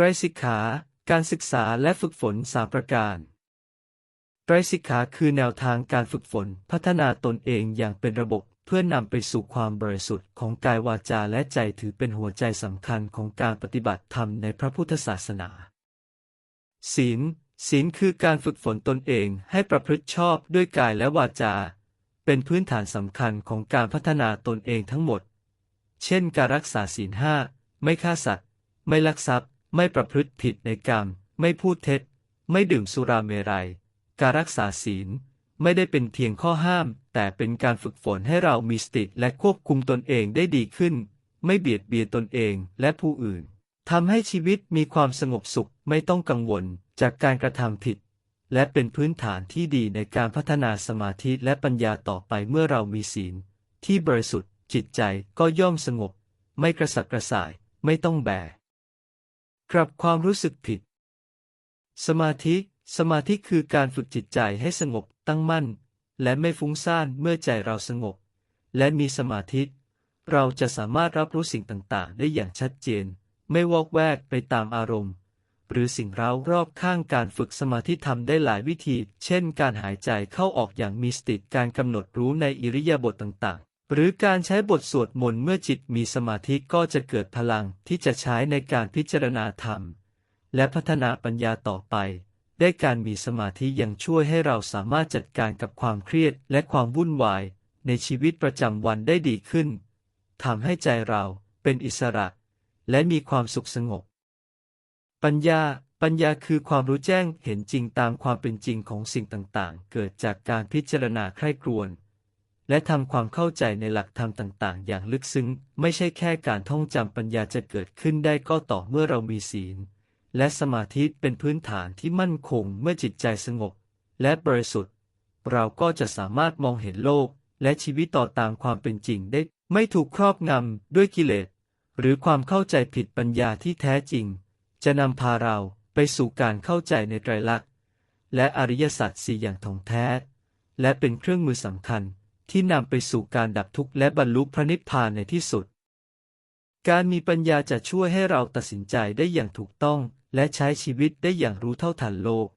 ไตรสิกขา การศึกษาและฝึกฝนสามประการ ไตรสิกขาคือแนวทางการฝึกฝนพัฒนาตนเองอย่างเป็นระบบเพื่อนำไปสู่ความบริสุทธิ์ของกายวาจาและใจถือเป็นหัวใจสำคัญของการปฏิบัติธรรมในพระพุทธศาสนา ศีล ศีลคือการฝึกฝนตนเองให้ประพฤติชอบด้วยกายและวาจา เป็นพื้นฐานสำคัญของการพัฒนาตนเองทั้งหมด เช่น การรักษาศีลห้า ไม่ฆ่าสัตว์ ไม่ลักทรัพย์ ไม่ประพฤติผิดในกรรม ไม่พูดเท็จ ไม่ดื่มสุราเมรัย การรักษาศีล ไม่ได้เป็นเพียงข้อห้าม แต่เป็นการฝึกฝนให้เรามีสติและควบคุมตนเองได้ดีขึ้น ไม่เบียดเบียนตนเองและผู้อื่นทำให้ชีวิตมีความสงบสุขไม่ต้องกังวลจากการกระทำผิด และเป็นพื้นฐานที่ดีในการพัฒนาสมาธิและปัญญาต่อไปเมื่อเรามีศีล ที่บริสุทธิ์จิตใจก็ย่อมสงบ ไม่กระสับกระส่าย ไม่ต้องแบก กลับความรู้สึกผิด สมาธิ สมาธิคือการฝึกจิตใจให้สงบตั้งมั่น และไม่ฟุ้งซ่านเมื่อใจเราสงบ และมีสมาธิ เราจะสามารถรับรู้สิ่งต่างๆ ได้อย่างชัดเจน ไม่วอกแวกไปตามอารมณ์ หรือสิ่งเร้ารอบข้างการฝึกสมาธิทำได้หลายวิธี เช่น การหายใจเข้าออกอย่างมีสติการกำหนดรู้ในอิริยาบถต่างๆ หรือการใช้บทสวดมนต์เมื่อจิตมีสมาธิก็จะเกิดพลังที่จะใช้ในการพิจารณาธรรม และพัฒนาปัญญาต่อไป ได้การมีสมาธิยังช่วยให้เราสามารถจัดการกับความเครียดและความวุ่นวาย ในชีวิตประจำวันได้ดีขึ้นทำให้ใจเราเป็นอิสระ และมีความสุขสงบ ปัญญาปัญญาคือความรู้แจ้งเห็นจริงตามความเป็นจริงของสิ่งต่างๆ เกิดจากการพิจารณาใคร่ครวญ และทำความเข้าใจในหลักธรรมต่าง ๆ อย่างลึกซึ้ง ไม่ใช่แค่การท่องจำปัญญาจะเกิดขึ้นได้ก็ต่อเมื่อเรามีศีล และสมาธิเป็นพื้นฐานที่มั่นคงเมื่อจิตใจสงบ และบริสุทธิ์ เราก็จะสามารถมองเห็นโลก และชีวิตต่อตามความเป็นจริงได้ ไม่ถูกครอบงำด้วยกิเลส หรือความเข้าใจผิดปัญญาที่แท้จริง จะนำพาเราไปสู่การเข้าใจในไตรลักษณ์และอริยสัจสี่อย่างถ่องแท้ และเป็นเครื่องมือสำคัญ ที่นำไปสู่การดับทุกข์และบรรลุพระนิพพานในที่สุด การมีปัญญาจะช่วยให้เราตัดสินใจได้อย่างถูกต้อง และใช้ชีวิตได้อย่างรู้เท่าทันโลก